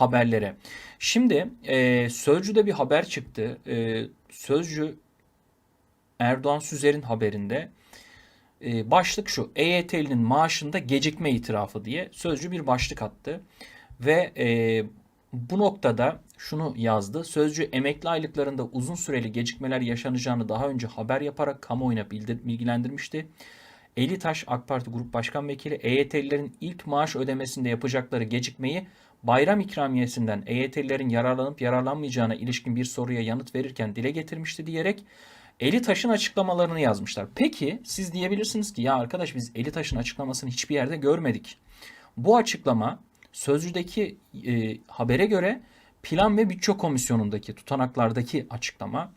haberlere. Şimdi e, Sözcü'de bir haber çıktı. E, Sözcü Erdoğan Süzer'in haberinde e, başlık şu. EYT'linin maaşında gecikme itirafı diye Sözcü bir başlık attı. Ve e, bu noktada şunu yazdı. Sözcü emekli aylıklarında uzun süreli gecikmeler yaşanacağını daha önce haber yaparak kamuoyuna bilgilendirmişti. Eli Taş AK Parti Grup Başkan Vekili EYT'lilerin ilk maaş ödemesinde yapacakları gecikmeyi bayram ikramiyesinden EYT'lilerin yararlanıp yararlanmayacağına ilişkin bir soruya yanıt verirken dile getirmişti diyerek Eli Taş'ın açıklamalarını yazmışlar. Peki siz diyebilirsiniz ki ya arkadaş biz Eli Taş'ın açıklamasını hiçbir yerde görmedik. Bu açıklama Sözcü'deki e, habere göre Plan ve Bütçe Komisyonu'ndaki tutanaklardaki açıklama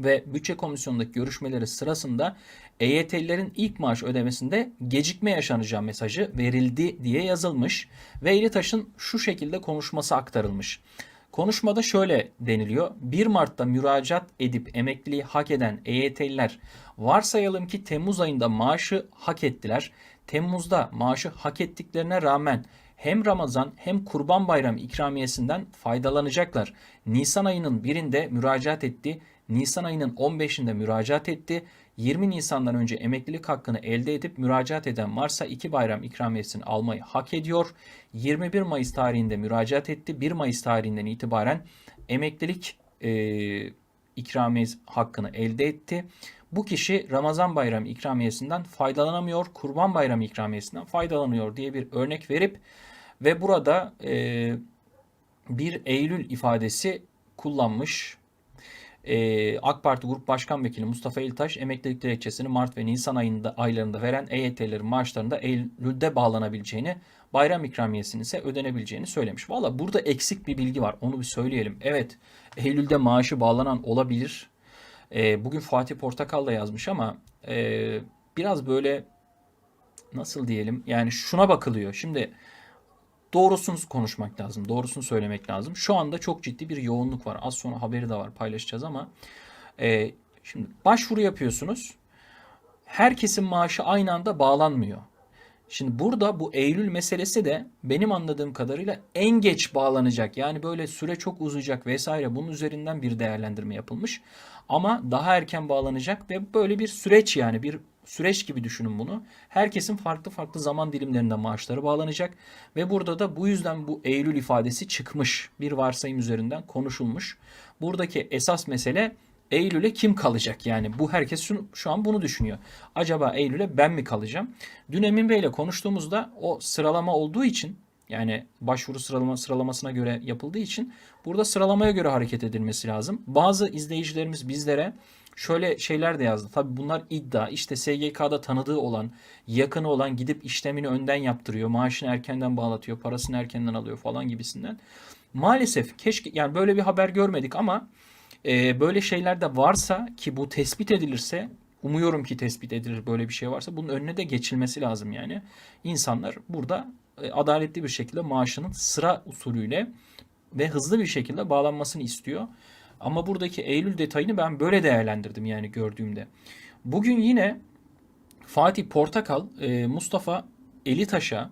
ve Bütçe Komisyonu'ndaki görüşmeleri sırasında EYT'lilerin ilk maaş ödemesinde gecikme yaşanacağı mesajı verildi diye yazılmış ve Eli Taş'ın şu şekilde konuşması aktarılmış. Konuşmada şöyle deniliyor. 1 Mart'ta müracaat edip emekliliği hak eden EYT'liler varsayalım ki Temmuz ayında maaşı hak ettiler. Temmuz'da maaşı hak ettiklerine rağmen hem Ramazan hem Kurban Bayramı ikramiyesinden faydalanacaklar. Nisan ayının birinde müracaat etti. Nisan ayının 15'inde müracaat etti. 20 Nisan'dan önce emeklilik hakkını elde edip müracaat eden varsa iki bayram ikramiyesini almayı hak ediyor. 21 Mayıs tarihinde müracaat etti. 1 Mayıs tarihinden itibaren emeklilik e, ikramiyesi hakkını elde etti. Bu kişi Ramazan bayramı ikramiyesinden faydalanamıyor, Kurban bayramı ikramiyesinden faydalanıyor diye bir örnek verip ve burada e, bir Eylül ifadesi kullanmış. Ee, AK Parti Grup Başkan Vekili Mustafa İltaş emeklilik dilekçesini Mart ve Nisan ayında aylarında veren EYT'lerin maaşlarında Eylül'de bağlanabileceğini, bayram ikramiyesinin ise ödenebileceğini söylemiş. Valla burada eksik bir bilgi var. Onu bir söyleyelim. Evet, Eylül'de maaşı bağlanan olabilir. Ee, bugün Fatih Portakal da yazmış ama e, biraz böyle nasıl diyelim? Yani şuna bakılıyor. Şimdi doğrusunu konuşmak lazım. Doğrusunu söylemek lazım. Şu anda çok ciddi bir yoğunluk var. Az sonra haberi de var paylaşacağız ama e, şimdi başvuru yapıyorsunuz. Herkesin maaşı aynı anda bağlanmıyor. Şimdi burada bu Eylül meselesi de benim anladığım kadarıyla en geç bağlanacak. Yani böyle süre çok uzayacak vesaire bunun üzerinden bir değerlendirme yapılmış. Ama daha erken bağlanacak ve böyle bir süreç yani bir süreç gibi düşünün bunu. Herkesin farklı farklı zaman dilimlerinde maaşları bağlanacak ve burada da bu yüzden bu Eylül ifadesi çıkmış. Bir varsayım üzerinden konuşulmuş. Buradaki esas mesele Eylül'e kim kalacak? Yani bu herkes şu, şu an bunu düşünüyor. Acaba Eylül'e ben mi kalacağım? Dün Emin Bey ile konuştuğumuzda o sıralama olduğu için yani başvuru sıralama sıralamasına göre yapıldığı için burada sıralamaya göre hareket edilmesi lazım. Bazı izleyicilerimiz bizlere şöyle şeyler de yazdı. Tabi bunlar iddia. İşte SGK'da tanıdığı olan, yakını olan gidip işlemini önden yaptırıyor. Maaşını erkenden bağlatıyor, parasını erkenden alıyor falan gibisinden. Maalesef keşke yani böyle bir haber görmedik ama e, böyle şeyler de varsa ki bu tespit edilirse umuyorum ki tespit edilir böyle bir şey varsa bunun önüne de geçilmesi lazım yani. İnsanlar burada e, adaletli bir şekilde maaşının sıra usulüyle ve hızlı bir şekilde bağlanmasını istiyor. Ama buradaki Eylül detayını ben böyle değerlendirdim yani gördüğümde. Bugün yine Fatih Portakal e, Mustafa Elitaş'a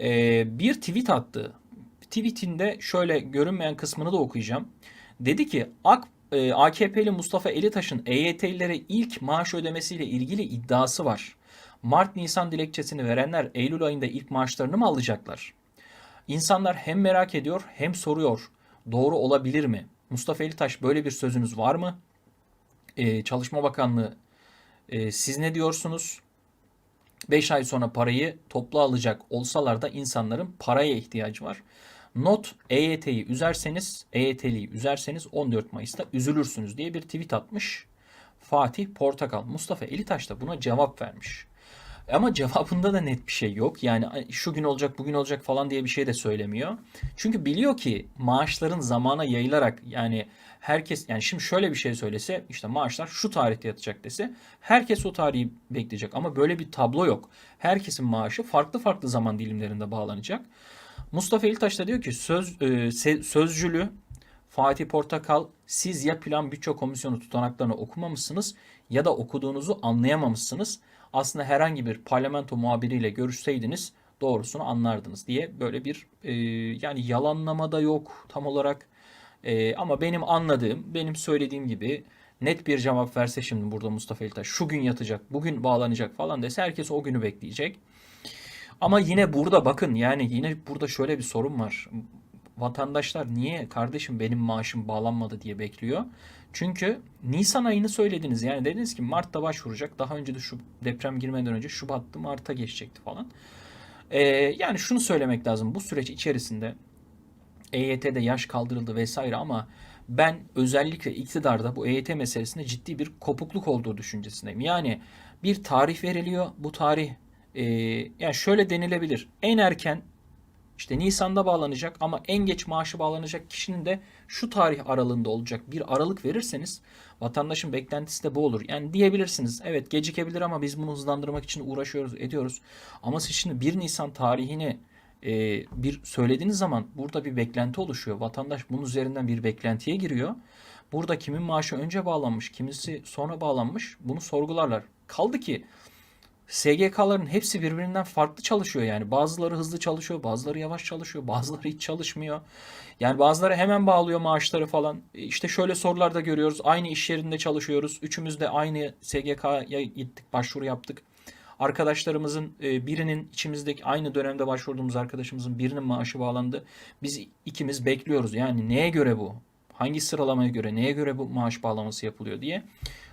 e, bir tweet attı. Tweetinde şöyle görünmeyen kısmını da okuyacağım. Dedi ki AK e, AKP'li Mustafa Elitaş'ın EYT'lilere ilk maaş ödemesiyle ilgili iddiası var. Mart-Nisan dilekçesini verenler Eylül ayında ilk maaşlarını mı alacaklar? İnsanlar hem merak ediyor hem soruyor. Doğru olabilir mi? Mustafa Elitaş böyle bir sözünüz var mı? Ee, Çalışma Bakanlığı e, siz ne diyorsunuz? 5 ay sonra parayı toplu alacak olsalar da insanların paraya ihtiyacı var. Not EYT'yi üzerseniz, EYT'liyi üzerseniz 14 Mayıs'ta üzülürsünüz diye bir tweet atmış. Fatih Portakal. Mustafa Elitaş da buna cevap vermiş. Ama cevabında da net bir şey yok. Yani şu gün olacak, bugün olacak falan diye bir şey de söylemiyor. Çünkü biliyor ki maaşların zamana yayılarak yani herkes yani şimdi şöyle bir şey söylese işte maaşlar şu tarihte yatacak dese herkes o tarihi bekleyecek ama böyle bir tablo yok. Herkesin maaşı farklı farklı zaman dilimlerinde bağlanacak. Mustafa İltaş da diyor ki söz e, sözcülü Fatih Portakal siz ya plan bütçe komisyonu tutanaklarını okumamışsınız ya da okuduğunuzu anlayamamışsınız. Aslında herhangi bir parlamento muhabiriyle görüşseydiniz doğrusunu anlardınız diye böyle bir e, yani yalanlama da yok tam olarak E, ama benim anladığım benim söylediğim gibi net bir cevap verse şimdi burada Mustafa İltaş şu gün yatacak bugün bağlanacak falan dese herkes o günü bekleyecek. Ama yine burada bakın yani yine burada şöyle bir sorun var. Vatandaşlar niye kardeşim benim maaşım bağlanmadı diye bekliyor. Çünkü Nisan ayını söylediniz. Yani dediniz ki Mart'ta başvuracak. Daha önce de şu deprem girmeden önce Şubat'ta Mart'a geçecekti falan. Ee, yani şunu söylemek lazım. Bu süreç içerisinde EYT'de yaş kaldırıldı vesaire ama ben özellikle iktidarda bu EYT meselesinde ciddi bir kopukluk olduğu düşüncesindeyim. Yani bir tarih veriliyor. Bu tarih e, yani şöyle denilebilir. En erken işte Nisan'da bağlanacak ama en geç maaşı bağlanacak kişinin de şu tarih aralığında olacak bir aralık verirseniz vatandaşın beklentisi de bu olur. Yani diyebilirsiniz evet gecikebilir ama biz bunu hızlandırmak için uğraşıyoruz ediyoruz. Ama siz şimdi 1 Nisan tarihini e, bir söylediğiniz zaman burada bir beklenti oluşuyor. Vatandaş bunun üzerinden bir beklentiye giriyor. Burada kimin maaşı önce bağlanmış, kimisi sonra bağlanmış bunu sorgularlar. Kaldı ki SGK'ların hepsi birbirinden farklı çalışıyor yani. Bazıları hızlı çalışıyor, bazıları yavaş çalışıyor, bazıları hiç çalışmıyor. Yani bazıları hemen bağlıyor maaşları falan. İşte şöyle sorular da görüyoruz. Aynı iş yerinde çalışıyoruz. Üçümüz de aynı SGK'ya gittik, başvuru yaptık. Arkadaşlarımızın e, birinin içimizdeki aynı dönemde başvurduğumuz arkadaşımızın birinin maaşı bağlandı. Biz ikimiz bekliyoruz. Yani neye göre bu? Hangi sıralamaya göre, neye göre bu maaş bağlaması yapılıyor diye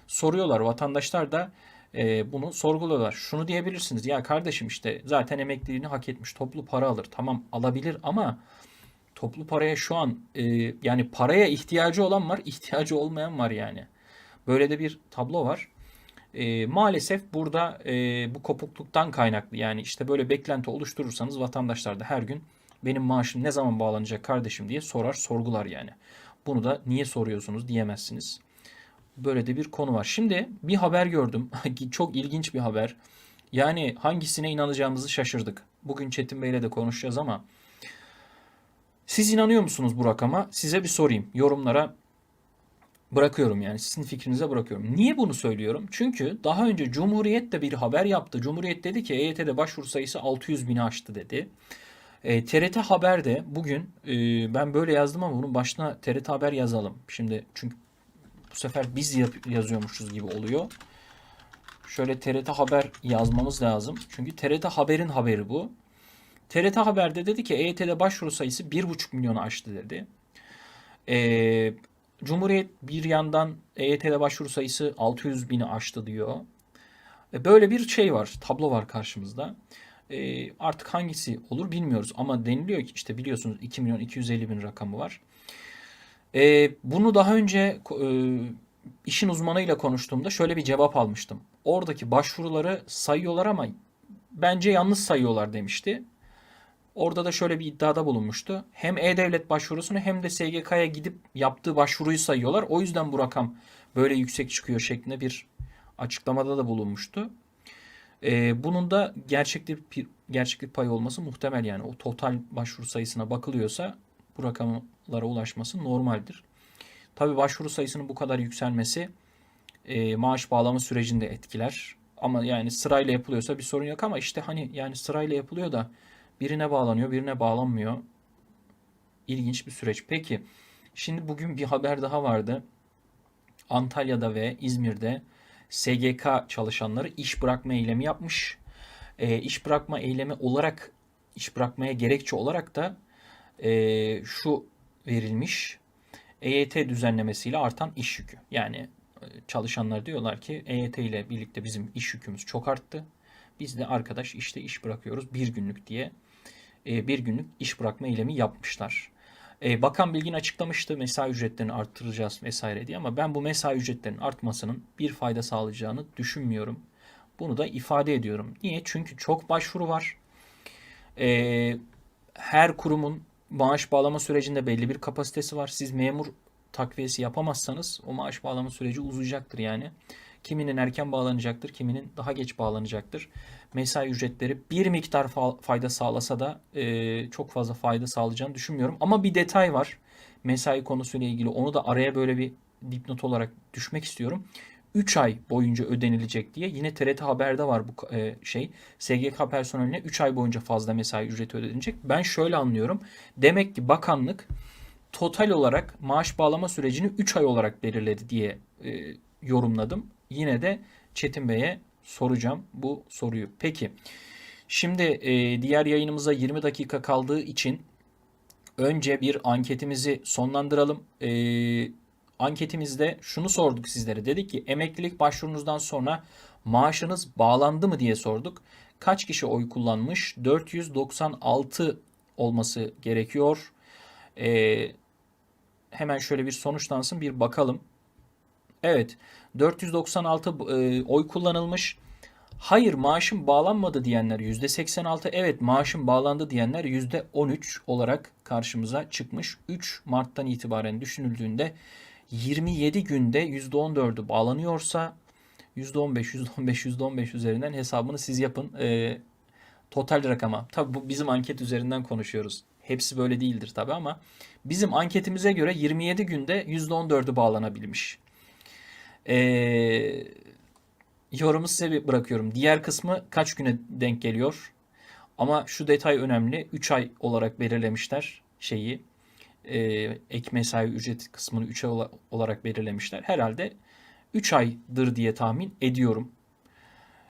soruyorlar. Vatandaşlar da e, bunu sorguluyorlar. Şunu diyebilirsiniz. Ya kardeşim işte zaten emekliliğini hak etmiş. Toplu para alır. Tamam alabilir ama toplu paraya şu an e, yani paraya ihtiyacı olan var, ihtiyacı olmayan var yani. Böyle de bir tablo var. E, maalesef burada e, bu kopukluktan kaynaklı yani işte böyle beklenti oluşturursanız vatandaşlar da her gün benim maaşım ne zaman bağlanacak kardeşim diye sorar sorgular yani. Bunu da niye soruyorsunuz diyemezsiniz. Böyle de bir konu var. Şimdi bir haber gördüm. Çok ilginç bir haber. Yani hangisine inanacağımızı şaşırdık. Bugün Çetin Bey'le de konuşacağız ama siz inanıyor musunuz bu rakama? Size bir sorayım. Yorumlara bırakıyorum yani sizin fikrinize bırakıyorum. Niye bunu söylüyorum? Çünkü daha önce Cumhuriyet de bir haber yaptı. Cumhuriyet dedi ki EYT'de başvuru sayısı 600 bini aştı dedi. E, TRT Haber'de bugün e, ben böyle yazdım ama bunun başına TRT Haber yazalım. Şimdi çünkü bu sefer biz yazıyormuşuz gibi oluyor. Şöyle TRT Haber yazmamız lazım. Çünkü TRT Haber'in haberi bu. TRT Haber'de dedi ki EYT'de başvuru sayısı 1,5 milyonu aştı dedi. Ee, Cumhuriyet bir yandan EYT'de başvuru sayısı 600 bini aştı diyor. E, Böyle bir şey var, tablo var karşımızda. E, artık hangisi olur bilmiyoruz ama deniliyor ki işte biliyorsunuz 2 milyon 250 bin rakamı var. E, bunu daha önce e, işin uzmanıyla konuştuğumda şöyle bir cevap almıştım. Oradaki başvuruları sayıyorlar ama bence yanlış sayıyorlar demişti. Orada da şöyle bir iddiada bulunmuştu. Hem E-Devlet başvurusunu hem de SGK'ya gidip yaptığı başvuruyu sayıyorlar. O yüzden bu rakam böyle yüksek çıkıyor şeklinde bir açıklamada da bulunmuştu. Ee, bunun da gerçeklik, gerçeklik payı olması muhtemel yani. O total başvuru sayısına bakılıyorsa bu rakamlara ulaşması normaldir. Tabii başvuru sayısının bu kadar yükselmesi e, maaş bağlama sürecini de etkiler. Ama yani sırayla yapılıyorsa bir sorun yok ama işte hani yani sırayla yapılıyor da birine bağlanıyor, birine bağlanmıyor. İlginç bir süreç. Peki, şimdi bugün bir haber daha vardı. Antalya'da ve İzmir'de SGK çalışanları iş bırakma eylemi yapmış. E, iş bırakma eylemi olarak, iş bırakmaya gerekçe olarak da e, şu verilmiş. EYT düzenlemesiyle artan iş yükü. Yani e, çalışanlar diyorlar ki EYT ile birlikte bizim iş yükümüz çok arttı. Biz de arkadaş işte iş bırakıyoruz bir günlük diye e, bir günlük iş bırakma eylemi yapmışlar. E, Bakan Bilgin açıklamıştı mesai ücretlerini arttıracağız vesaire diye ama ben bu mesai ücretlerinin artmasının bir fayda sağlayacağını düşünmüyorum. Bunu da ifade ediyorum. Niye? Çünkü çok başvuru var. Her kurumun maaş bağlama sürecinde belli bir kapasitesi var. Siz memur takviyesi yapamazsanız o maaş bağlama süreci uzayacaktır yani. Kiminin erken bağlanacaktır, kiminin daha geç bağlanacaktır. Mesai ücretleri bir miktar fa- fayda sağlasa da e, çok fazla fayda sağlayacağını düşünmüyorum. Ama bir detay var mesai konusuyla ilgili. Onu da araya böyle bir dipnot olarak düşmek istiyorum. 3 ay boyunca ödenilecek diye yine TRT Haber'de var bu e, şey. SGK personeline 3 ay boyunca fazla mesai ücreti ödenecek. Ben şöyle anlıyorum. Demek ki bakanlık total olarak maaş bağlama sürecini 3 ay olarak belirledi diye e, yorumladım. Yine de Çetin Bey'e soracağım bu soruyu. Peki. Şimdi e, diğer yayınımıza 20 dakika kaldığı için önce bir anketimizi sonlandıralım. E, anketimizde şunu sorduk sizlere. Dedik ki emeklilik başvurunuzdan sonra maaşınız bağlandı mı diye sorduk. Kaç kişi oy kullanmış? 496 olması gerekiyor. E, hemen şöyle bir sonuçlansın bir bakalım. Evet 496 e, oy kullanılmış. Hayır maaşım bağlanmadı diyenler %86. Evet maaşım bağlandı diyenler %13 olarak karşımıza çıkmış. 3 Mart'tan itibaren düşünüldüğünde 27 günde %14'ü bağlanıyorsa %15, %15, %15 üzerinden hesabını siz yapın. Ee, total rakama. Tabi bu bizim anket üzerinden konuşuyoruz. Hepsi böyle değildir tabi ama bizim anketimize göre 27 günde %14'ü bağlanabilmiş. Ee, yorumu size bırakıyorum. Diğer kısmı kaç güne denk geliyor? Ama şu detay önemli. 3 ay olarak belirlemişler şeyi. E, ek mesai ücret kısmını 3 ay ola- olarak belirlemişler. Herhalde 3 aydır diye tahmin ediyorum.